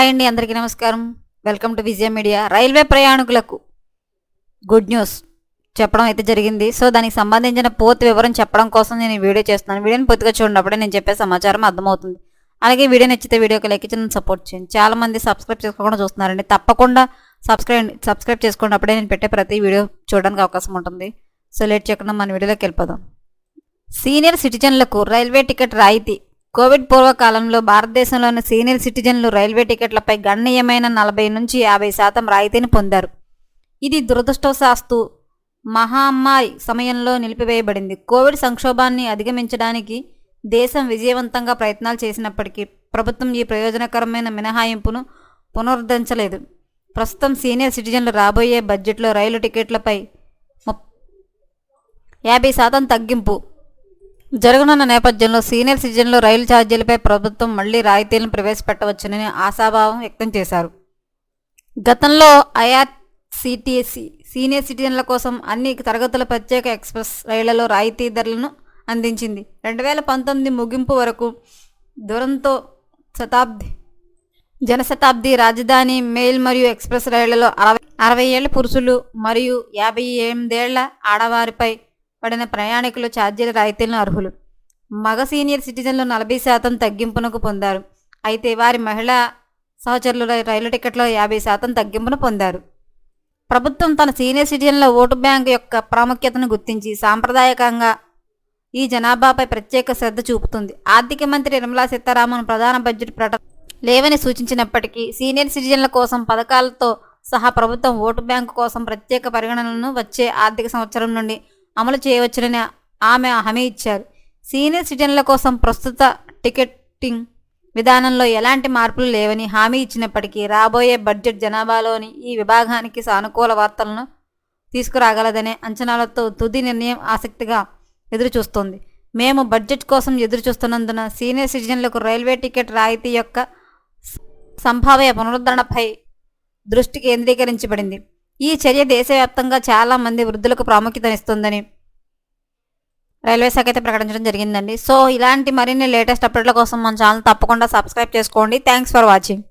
Hi అండి అందరికీ నమస్కారం. Welcome to Vijaya media. Railway ప్రయాణికులకు గుడ్ న్యూస్ చెప్పడం అయితే జరిగింది. సో దానికి సంబంధించిన పూర్తి వివరం చెప్పడం కోసం నేను ఈ వీడియో చేస్తున్నాను. వీడియోని పూర్తిగా చూడండి నేను చెప్పే సమాచారం అర్థమవుతుంది. అలాగే వీడియో నచ్చితే వీడియోకి లైక్ ఇచ్చి సపోర్ట్ చేయండి. చాలా మంది సబ్స్క్రైబ్ చేసుకోకుండా చూస్తున్నారండి. తప్పకుండా సబ్స్క్రైబ్ సబ్స్క్రైబ్ చేసుకున్నప్పుడే నేను పెట్టే ప్రతి వీడియో చూడడానికి అవకాశం ఉంటుంది. సో లేట్ చేయకుండా మన వీడియోలోకి వెళ్ళిపోదాం. సీనియర్ సిటిజన్లకు రైల్వే టికెట్ రాయితీ కోవిడ్ పూర్వకాలంలో భారతదేశంలోని సీనియర్ సిటిజన్లు రైల్వే టికెట్లపై గణనీయమైన నలభై నుంచి యాభై శాతం రాయితీని పొందారు. ఇది దురదృష్టవశాస్తు మహమ్మారి సమయంలో నిలిపివేయబడింది. కోవిడ్ సంక్షోభాన్ని అధిగమించడానికి దేశం విజయవంతంగా ప్రయత్నాలు చేసినప్పటికీ ప్రభుత్వం ఈ ప్రయోజనకరమైన మినహాయింపును పునరుద్ధరించలేదు. ప్రస్తుతం సీనియర్ సిటిజన్లు రాబోయే బడ్జెట్లో రైలు టికెట్లపై యాభై శాతం తగ్గింపు జరగనున్న నేపథ్యంలో సీనియర్ సిటిజన్లు రైలు ఛార్జీలపై ప్రభుత్వం మళ్ళీ రాయితీలను ప్రవేశపెట్టవచ్చునని ఆశాభావం వ్యక్తం చేశారు. గతంలో ఐఆర్సిటిసి సీనియర్ సిటిజన్ల కోసం అన్ని తరగతుల ప్రత్యేక ఎక్స్ప్రెస్ రైళ్ళలో రాయితీ ధరలను అందించింది. రెండు వేల పంతొమ్మిది ముగింపు వరకు దురంతో శతాబ్ది జనశతాబ్ది రాజధాని మెయిల్ మరియు ఎక్స్ప్రెస్ రైళ్ళలో అరవై అరవై ఏళ్ళ పురుషులు మరియు యాభై ఎనిమిదేళ్ళ ఆడవారిపై పడిన ప్రయాణికులు ఛార్జీల రాయితీలను అర్హులు. మగ సీనియర్ సిటిజన్లు నలభై శాతం తగ్గింపునకు పొందారు. అయితే వారి మహిళా సహచరులు రైలు టికెట్లో యాభై శాతం తగ్గింపును పొందారు. ప్రభుత్వం తన సీనియర్ సిటిజన్ల ఓటు బ్యాంక్ యొక్క ప్రాముఖ్యతను గుర్తించి సాంప్రదాయకంగా ఈ జనాభాపై ప్రత్యేక శ్రద్ధ చూపుతుంది. ఆర్థిక మంత్రి నిర్మలా సీతారామన్ ప్రధాన బడ్జెట్ ప్రకటన లేవని సూచించినప్పటికీ సీనియర్ సిటిజన్ల కోసం పథకాలతో సహా ప్రభుత్వం ఓటు బ్యాంకు కోసం ప్రత్యేక పరిగణనలను వచ్చే ఆర్థిక సంవత్సరం నుండి అమలు చేయవచ్చునని ఆమె హామీ ఇచ్చారు. సీనియర్ సిటిజన్ల కోసం ప్రస్తుత టికెటింగ్ విధానంలో ఎలాంటి మార్పులు లేవని హామీ ఇచ్చినప్పటికీ రాబోయే బడ్జెట్ జనాభాలోని ఈ విభాగానికి సానుకూల వార్తలను తీసుకురాగలదనే అంచనాలతో తుది నిర్ణయం ఆసక్తిగా ఎదురుచూస్తోంది. మేము బడ్జెట్ కోసం ఎదురుచూస్తున్నందున సీనియర్ సిటిజన్లకు రైల్వే టికెట్ రాయితీ యొక్క సంభావ్య పునరుద్ధరణపై దృష్టి కేంద్రీకరించబడింది. ఈ చర్య దేశవ్యాప్తంగా చాలా మంది వృద్ధులకు ప్రాముఖ్యతనిస్తుందని రైల్వే శాఖ అయితే ప్రకటించడం జరిగిందండి. సో ఇలాంటి మరిన్ని లేటెస్ట్ అప్డేట్ల కోసం మన ఛానల్ తప్పకుండా సబ్స్క్రైబ్ చేసుకోండి. Thanks for watching.